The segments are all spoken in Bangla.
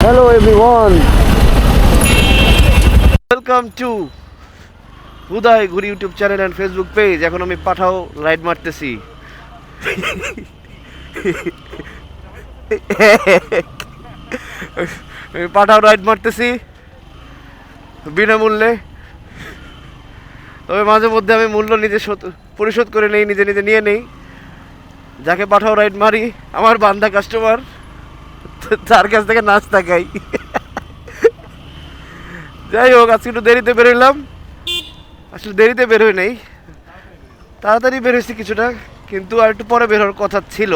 Hello, everyone. Welcome to হুদাই ঘুরি YouTube channel and Facebook page এখন আমি পাঠাও রাইড মারতেছি। পাঠাও রাইড মারতেছি। বিনামূল্যে। তবে মাঝে মধ্যে আমি মূল্য নিজে শোধ- পরিশোধ করে নেই, নিজে নিজে নিয়ে নেই। যাকে পাঠাও রাইড মারি, আমার বান্দা কাস্টমার তার কাছ থেকে নাচ তাকাই যাই হোক, আজকে একটু দেরিতে বেরোলাম আসলে দেরিতে বেরোই নাই। তাড়াতাড়ি বের হয়েছি কিছুটা, কিন্তু আর একটু পরে বের হওয়ার কথা ছিল।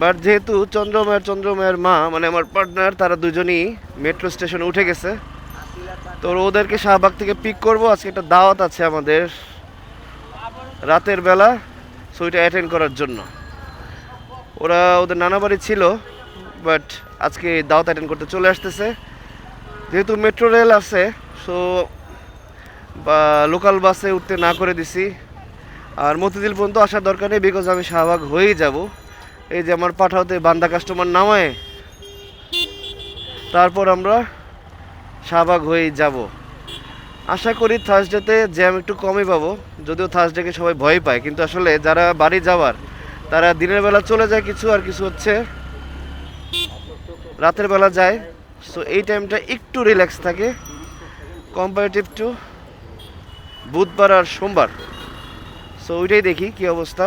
বাট যেহেতু চন্দ্রমায়ের চন্দ্রমায়ের মা মানে আমার পার্টনার তারা দুজনই মেট্রো স্টেশনে উঠে গেছে। তো ওদেরকে শাহবাগ থেকে পিক করব। আজকে একটা দাওয়াত আছে আমাদের রাতের বেলা সো ওইটা অ্যাটেন্ড করার জন্য। ওরা ওদের নানা বাড়ি ছিল। বাট আজকে দাওয়াত অ্যাটেন্ড করতে চলে আসতেছে। যেহেতু মেট্রো রেল আছে সো বা লোকাল বাসে উঠতে না করে দিছি। আর মতিঝিল পর্যন্ত আসার দরকার নেই বিকজ আমি শাহবাগ হয়েই যাব। এই যে আমার পাঠাওতে বান্দা কাস্টমার নামায়, তারপর আমরা শাহবাগ হয়েই যাব। আশা করি থার্সডেতে জ্যাম একটু কমই পাবো, যদিও থার্সডেকে সবাই ভয় পায়, কিন্তু আসলে যারা বাড়ি যাওয়ার, তারা দিনের বেলা চলে যায় কিছু আর কিছু হচ্ছে। রাতের বেলা যায়। সো এই টাইমটা একটু রিল্যাক্স থাকে। কম্পারেটিভ টু বুধবার আর সোমবার। সো ওইটাই দেখি কি অবস্থা।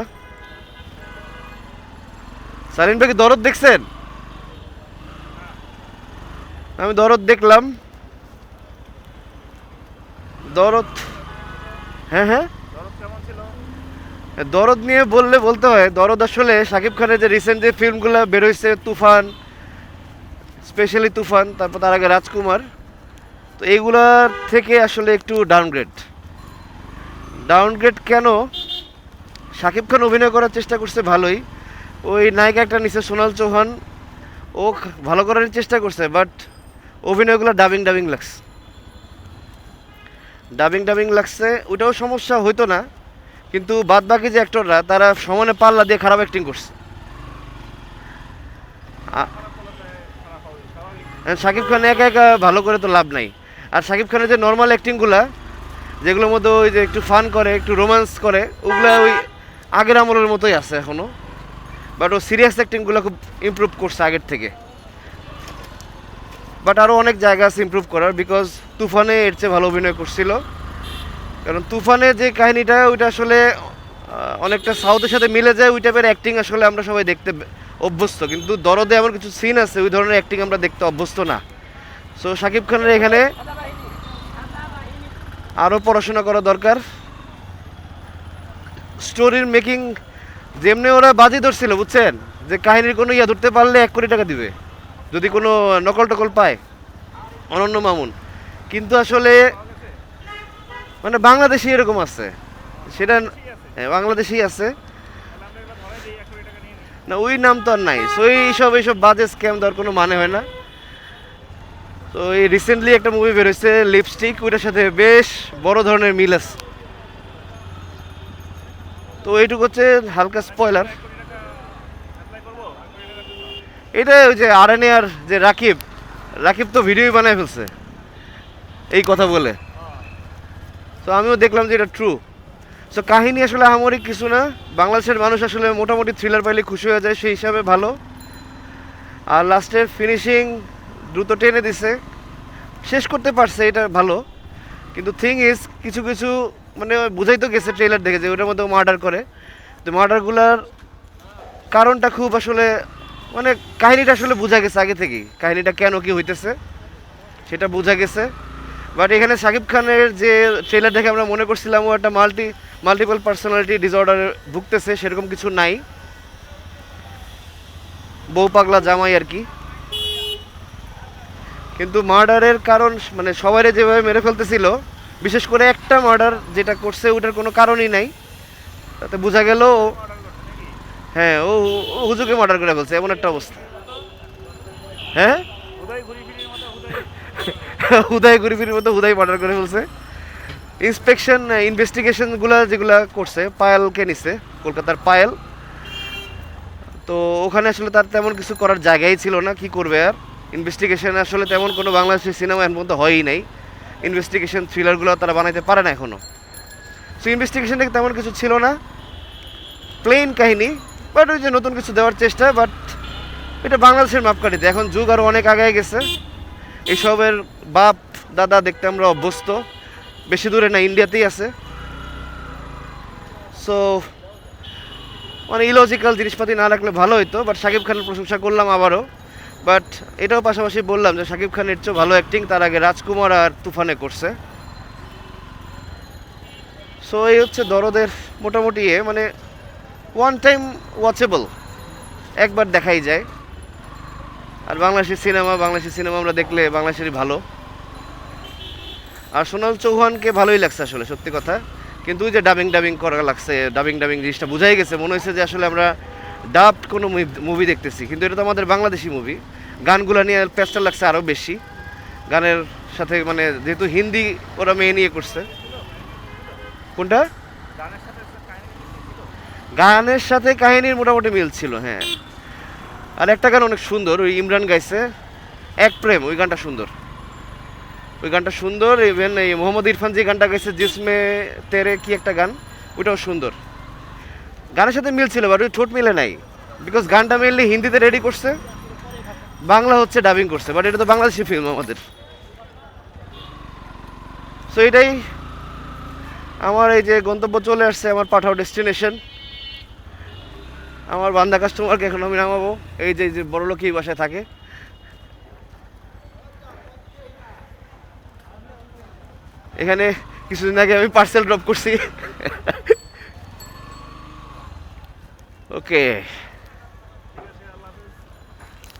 সালিন ভাই দরদ দেখছেন? আমি দরদ দেখলাম। দরদ হ্যাঁ হ্যাঁ। দরদ নিয়ে বললে বলতে হয়। দরদ আসলে শাকিব খানের যে রিসেন্ট যে ফিল্মগুলো বেরোইছে তুফান স্পেশালি তুফান, তারপর তার আগে রাজকুমার। তো এইগুলার থেকে আসলে একটু ডাউনগ্রেড ডাউনগ্রেড কেন? শাকিব খান অভিনয় করার চেষ্টা করছে ভালোই। ওই নায়িকা একটা নিচে সোনাল চৌহান। ও ভালো করার চেষ্টা করছে বাট অভিনয়গুলো ডাবিং ডাবিং লাগছে। ডাবিং ডাবিং লাগছে ওটাও সমস্যা হইতো না। কিন্তু বাদ বাকি যে অ্যাক্টররা তারা সমানে পাল্লা দিয়ে খারাপ অ্যাক্টিং করছে। শাকিব খান একা একা ভালো করে তো লাভ নাই। আর শাকিব খানের যে নর্মাল অ্যাক্টিংগুলা যেগুলোর মধ্যে ওই যে একটু ফান করে, একটু রোমান্স করে, ওগুলো ওই আগের আমলের মতোই আছে এখনও বাট ও সিরিয়াস অ্যাক্টিংগুলো খুব ইমপ্রুভ করছে আগের থেকে। বাট আরও অনেক জায়গা আছে ইমপ্রুভ করার বিকজ তুফানে এর চেয়ে ভালো অভিনয় করছিল। কারণ তুফানে যে কাহিনীটা, ওইটা আসলে অনেকটা সাউথের সাথে মিলে যায়, ওই টাইপের অ্যাক্টিং আসলে আমরা সবাই দেখতে অভ্যস্ত কিন্তু দরদে এমন কিছু সিন আছে ওই ধরনের অ্যাক্টিং আমরা দেখতে অভ্যস্ত না। সো শাকিব খানের এখানে আরও পড়াশোনা করা দরকার। স্টোরির মেকিং যেমনি ওরা বাজি ধরছিল বুঝছেন? যে কাহিনীর কোনো ইয়া ধরতে পারলে এক কোটি টাকা দিবে যদি কোনো নকল টকল পায় অনন্য মামুন। কিন্তু আসলে মানে বাংলাদেশে এরকম আছে। সেটা হ্যাঁ, বাংলাদেশেই আছে। না ওই নাম তো আর নাই। সো এইসব এইসব বাজে স্ক্যাম দেওয়ার কোনো মানে হয় না। তো এই রিসেন্টলি একটা মুভি বেরোচ্ছে লিপস্টিক ওইটার সাথে বেশ বড় ধরনের মিল আছে। তো এইটুকু হচ্ছে হালকা স্পয়লার এটা ওই যে আর আর যে রাকিব রাকিব তো ভিডিওই বানায় ফেলছে। এই কথা বলে। তো আমিও দেখলাম যে এটা ট্রু সো কাহিনী আসলে আমারই কিছু না। বাংলাদেশের মানুষ আসলে মোটামুটি থ্রিলার পাইলে খুশি হয়ে যায়, সেই হিসাবে ভালো। আর লাস্টের ফিনিশিং দ্রুত টেনে দিছে। শেষ করতে পারছে, এটা ভালো। কিন্তু থিং ইজ কিছু কিছু মানে বুঝাই তো গেছে ট্রেলার দেখে যে ওটার মধ্যে মার্ডার করে। তো মার্ডারগুলার কারণটা খুব আসলে মানে কাহিনীটা আসলে বোঝা গেছে আগে থেকেই। কাহিনীটা কেন কি হইতেছে, সেটা বোঝা গেছে। বাট এখানে শাকিব খানের যে ট্রেলার দেখে আমরা মনে করছিলাম, ও একটা মাল্টি মাল্টিপল পার্সোনালিটি ডিসঅর্ডারে ভুগতেছে, সেরকম কিছু নাই। বউ পাগলা জামাই আর কি। কিন্তু মার্ডারের কারণ মানে সবাই যেভাবে মেরে ফেলতেছিল, বিশেষ করে একটা মার্ডার যেটা করছে, ওটার কোনো কারণই নাই। তাতে বোঝা গেল হ্যাঁ ও হুজুকে মার্ডার করে ফেলছে, এমন একটা অবস্থা। হ্যাঁ? হুদাই গুরিফির মতো হুদাই মার্ডার করে ফেলছে। ইন্সপেকশন ইনভেস্টিগেশনগুলো যেগুলো করছে, পায়েলকে নিছে, কলকাতার পায়েল। তো ওখানে আসলে তার তেমন কিছু করার জায়গাই ছিল না, কি করবে আর? ইনভেস্টিগেশন আসলে তেমন কোনো বাংলাদেশি সিনেমা এর মধ্যে হয়ই নাই। ইনভেস্টিগেশন থ্রিলারগুলো তারা বানাইতে পারে না এখনও সো ইনভেস্টিগেশনে তেমন কিছু ছিল না। প্লেন কাহিনী বাট ওই যে নতুন কিছু দেওয়ার চেষ্টা বাট এটা বাংলাদেশের মাপকাঠিতে। এখন যুগ আরও অনেক আগায় গেছে। এসবের বাপ, দাদা দেখতে আমরা অভ্যস্ত। বেশি দূরে না, ইন্ডিয়াতেই আছে। সো মানে ইলজিক্যাল জিনিসপাতি না রাখলে ভালো হতো বাট শাকিব খানের প্রশংসা করলাম আবারও। বাট এটাও পাশাপাশি বললাম যে শাকিব খানের চেয়ে ভালো অ্যাক্টিং তার আগে রাজকুমার আর তুফানে করছে। সো এই হচ্ছে দরদের মোটামুটি মানে ওয়ান টাইম ওয়াচেবল একবার দেখাই যায়। আর বাংলাদেশের সিনেমা বাংলাদেশের সিনেমা আমরা দেখলে বাংলাদেশেরই ভালো। আর সোনাল চৌহানকে ভালোই লাগছে আসলে সত্যি কথা। কিন্তু ওই যে ডাবিং ডাবিং করা লাগছে ডাবিং ডাবিং জিনিসটা বোঝাই গেছে। মনে হয়েছে যে আসলে আমরা ডাবড কোনো মুভি দেখতেছি। কিন্তু এটা তো আমাদের বাংলাদেশি মুভি গানগুলো নিয়ে পেস্টার লাগছে আরও বেশি। গানের সাথে মানে যেহেতু হিন্দি ওরা মেয়ে নিয়ে করছে। কোনটা? গানের সাথে কাহিনীর মোটামুটি মিল ছিল হ্যাঁ। আর একটা গান অনেক সুন্দর, ওই ইমরান গাইছে। এক প্রেম, ওই গানটা সুন্দর। ওই গানটা সুন্দর ইভেন এই মোহাম্মদ ইরফান যে গানটা গাইছে, জিসমে তেরে কি একটা গান, ওইটাও সুন্দর। গানের সাথে মিল ছিল বাট ওই ঠোঁট মিলে নাই। বিকজ গানটা মেনলি হিন্দিতে রেডি করছে, বাংলা হচ্ছে ডাবিং করছে বাট এটা তো বাংলাদেশি ফিল্ম আমাদের। সো এটাই আমার এই যে গন্তব্য চলে আসছে, আমার পাঠাও ডেস্টিনেশন আমার বান্দা কাস্টমারকে এখন আমি নামাবো। এই যে বড় লোক এই বাসায় থাকে। এখানে কিছুদিন আগে আমি পার্সেল ড্রপ করছি। ওকে।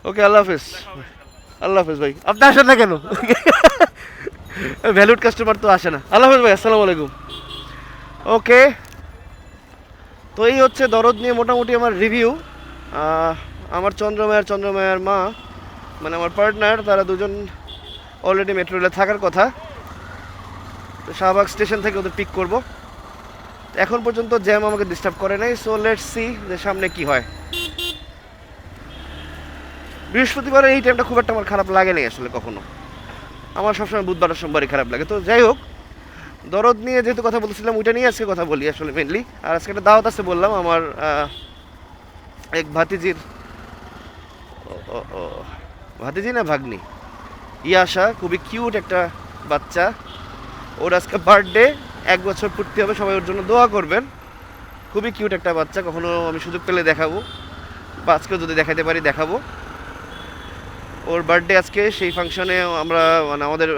ওকে, আল্লাহ হাফিজ। আল্লাহ হাফিজ ভাই। আপনি আসেন না কেন? ভ্যালুড কাস্টমার তো আসে না। আল্লাহ হাফিজ ভাই, আসসালামু আলাইকুম। ওকে। তো এই হচ্ছে দরদ নিয়ে মোটামুটি আমার রিভিউ আমার চন্দ্রমায়ার চন্দ্রমায়ার মা মানে আমার পার্টনার তারা দুজন অলরেডি মেট্রো রেলে থাকার কথা। তো শাহবাগ স্টেশন থেকে ওদের পিক করব। এখন পর্যন্ত জ্যাম আমাকে ডিস্টার্ব করে নাই সো লেট সি যে সামনে কি হয়। বৃহস্পতিবার এই টাইমটা খুব একটা আমার খারাপ লাগে নাই আসলে কখনো। আমার সবসময় বুধবার সোমবারই খারাপ লাগে। তো যাই হোক দরদ নিয়ে যেহেতু কথা বলছিলাম ওইটা নিয়ে আজকে কথা বলি আসলে মেনলি আর আজকে একটা দাওয়াত আছে বললাম আমার এক ভাতিজির। ভাতিজি না ভাগ্নি? ইয়াশা, খুবই কিউট একটা বাচ্চা। ওর আজকে বার্থডে এক বছর পূর্তি হবে, সবাই ওর জন্য দোয়া করবেন। খুবই কিউট একটা বাচ্চা, কখনো আমি সুযোগ পেলে দেখাবো। বা আজকেও যদি দেখাতে পারি, দেখাবো। ওর বার্থডে আজকে, সেই ফাংশনে আমরা মানে আমাদের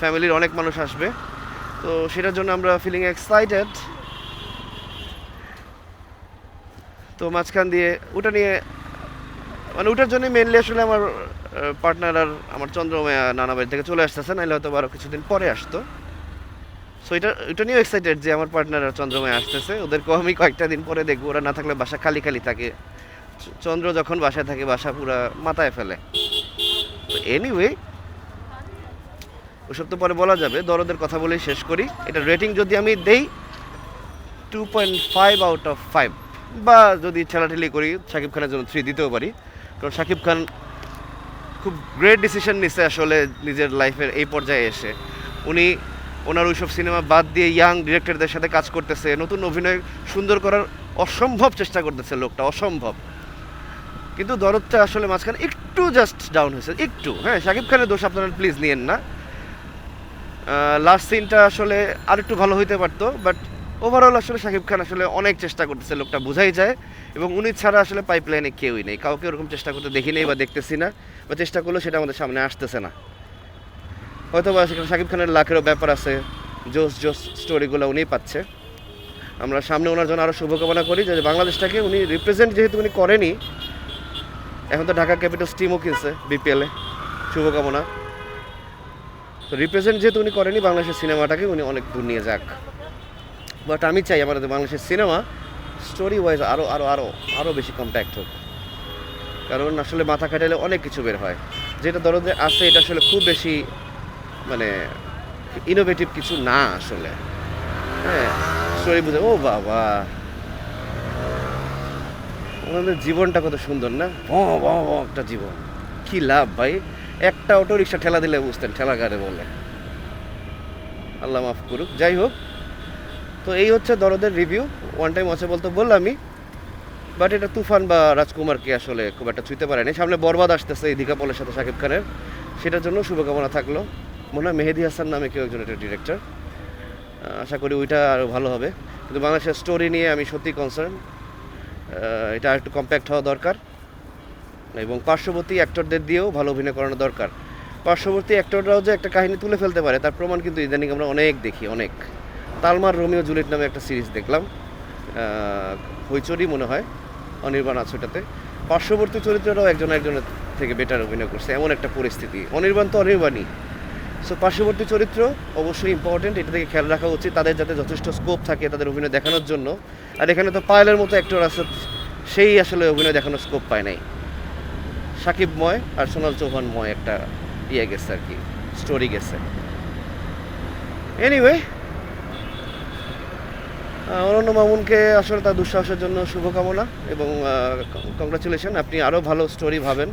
ফ্যামিলির অনেক মানুষ আসবে। তো সেটার জন্য আমরা ফিলিং এক্সাইটেড তো মাঝখান দিয়ে ওটা নিয়ে মানে ওটার জন্য মেনলি আসলে আমার পার্টনার আর আমার চন্দ্রময়া নানা বাড়ি থেকে চলে আসতেছে নাহলে হয়তো আরও কিছুদিন পরে আসতো। সো এটা এটা নিয়েও এক্সাইটেড যে আমার পার্টনার আর চন্দ্রমায়া আসতেছে, ওদেরকেও আমি কয়েকটা দিন পরে দেখব, ওরা না থাকলে বাসা খালি খালি থাকে। চন্দ্র যখন বাসায় থাকে, বাসা পুরা মাথায় ফেলে। তো এনিওয়ে ওসব তো পরে বলা যাবে, দরদের কথা বলেই শেষ করি। এটা রেটিং যদি আমি দেই two point five out of five বা যদি ঠেলাঠেলি করি, শাকিব খানের জন্য থ্রি দিতেও পারি। কারণ শাকিব খান খুব গ্রেট ডিসিশন নিছে আসলে নিজের লাইফের এই পর্যায়ে এসে। উনি ওনার ওইসব সিনেমা বাদ দিয়ে ইয়াং ডিরেক্টরদের সাথে কাজ করতেছে, নতুন অভিনয় সুন্দর করার অসম্ভব চেষ্টা করতেছে লোকটা, অসম্ভব। কিন্তু দরদটা আসলে মাঝখানে একটু জাস্ট ডাউন হয়েছে, একটু। হ্যাঁ শাকিব খানের দোষ আপনারা প্লিজ নিয়েন না। লাস্ট সিনটা আসলে আরেকটু ভালো হইতে পারতো বাট ওভারঅল আসলে শাকিব খান আসলে অনেক চেষ্টা করতেছে, লোকটা বোঝাই যায়, এবং উনি ছাড়া আসলে পাইপলাইনে কেউই নেই, কাউকে ওরকম চেষ্টা করতে দেখি নেই বা দেখতেছি না, বা চেষ্টা করলেও সেটা আমাদের সামনে আসতেছে না। হয়তো বা সেখানে শাকিব খানের লাখেরও ব্যাপার আছে জোস জোস স্টোরিগুলো উনি পাচ্ছে। আমরা সামনে ওনার জন্য আরও শুভকামনা করি, যে বাংলাদেশটাকে উনি রিপ্রেজেন্ট যেহেতু উনি করেনি, এখন তো ঢাকা ক্যাপিটালস টিমও কিনছে বিপিএলে শুভকামনা। তো রিপ্রেজেন্ট যেহেতু উনি করেনি বাংলাদেশের সিনেমাটাকে, উনি অনেক দূর নিয়ে যাক। বাট আমি চাই আমাদের বাংলাদেশের সিনেমা স্টোরি ওয়াইজ আরও আরও আরও আরও বেশি কম্প্যাক্ট হোক। কারণ আসলে মাথা খাটালে অনেক কিছু বের হয়। যেটা দরদে আছে, এটা আসলে খুব বেশি মানে ইনোভেটিভ কিছু না আসলে। হ্যাঁ স্টোরি বুঝে, ও বাবা। ওনাদের জীবনটা কত সুন্দর না? একটা জীবন। কি লাভ ভাই? একটা অটো রিক্সা ঠেলা দিলে বুঝতেন ঠেলা গাড়ি বলে আল্লাহ মাফ করুক, যাই হোক। তো এই হচ্ছে দরদের রিভিউ ওয়ান টাইম আছে বলতে বললামই বাট এটা তুফান বা রাজকুমারকে আসলে খুব একটা ছুঁতে পারেনি সামনে বরবাদ আসতেছে এই দীঘাপলের সাথে শাকিব খানের। সেটার জন্য শুভকামনা থাকল। মনে হয় মেহেদি হাসান নামে কেউ একজন এটা ডিরেক্টর আশা করি ওইটা আরও ভালো হবে। কিন্তু বাংলাদেশের স্টোরি নিয়ে আমি সত্যি কনসার্ন এটা একটু কম্প্যাক্ট হওয়া দরকার। এবং পার্শ্ববর্তী অ্যাক্টরদের দিয়েও ভালো অভিনয় করানো দরকার। পার্শ্ববর্তী অ্যাক্টররাও যে একটা কাহিনী তুলে ফেলতে পারে, তার প্রমাণ কিন্তু ইদানিং আমরা অনেক দেখি, অনেক। তালমার রোমিও জুলিয়েট নামে একটা সিরিজ দেখলাম হইচরি মনে হয়, অনির্বাণ আছে ওটাতে। পার্শ্ববর্তী চরিত্ররাও একজন একজনের থেকে বেটার অভিনয় করছে, এমন একটা পরিস্থিতি। অনির্বাণ তো অনির্বাণই। সো পার্শ্ববর্তী চরিত্র অবশ্যই ইম্পর্টেন্ট এটা থেকে খেয়াল রাখা উচিত, তাদের যাতে যথেষ্ট স্কোপ থাকে তাদের অভিনয় দেখানোর জন্য। আর এখানে তো পায়েলের মতো অ্যাক্টর আছে, সেই আসলে অভিনয় দেখানোর স্কোপ পায় নাই। সাকিবময় আর সোনাল চৌহানময় একটা ইয়ে গেছে আর কি স্টোরি গেছে। এনিওয়ে অনন্য মামুনকে আসলে তার দুঃসাহসের জন্য শুভকামনা এবং কংগ্রাচুলেশন আপনি আরও ভালো স্টোরি ভাবেন।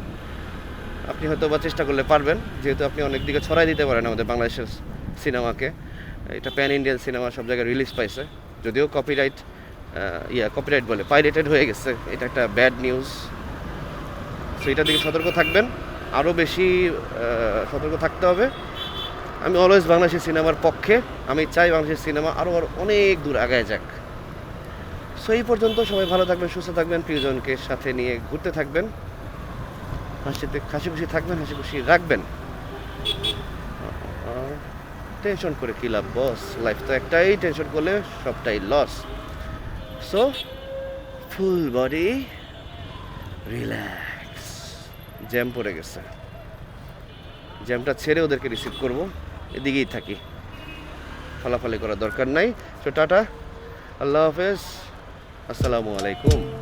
আপনি হয়তো বা চেষ্টা করলে পারবেন, যেহেতু আপনি অনেক দিকে ছড়াই দিতে পারেন আমাদের বাংলাদেশের সিনেমাকে। এটা প্যান ইন্ডিয়ান সিনেমা সব জায়গায় রিলিজ পাইছে। যদিও কপিরাইট ইয়া কপিরাইট বলে পাইরেটেড হয়ে গেছে। এটা একটা ব্যাড নিউজ সো এটার দিকে সতর্ক থাকবেন। আরও বেশি সতর্ক থাকতে হবে। আমি অলওয়েজ বাংলাদেশের সিনেমার পক্ষে, আমি চাই বাংলাদেশের সিনেমা আরও আরও অনেক দূর আগায় যাক। সো এই পর্যন্ত সবাই ভালো থাকবেন, সুস্থ থাকবেন, প্রিয়জনকে সাথে নিয়ে ঘুরতে থাকবেন। হাসিতে হাসি খুশি থাকবেন হাসি খুশি রাখবেন টেনশন করে কী লাভ বস লাইফ তো একটাই, টেনশন করলে সবটাই loss so full body relax jam পড়ে গেছে। জ্যামটা ছেড়ে ওদেরকে রিসিভ করব। এদিকেই থাকি। ফালাফালি করার দরকার নাই। তো টাটা। আল্লাহ হাফেজ। আসসালামু আলাইকুম।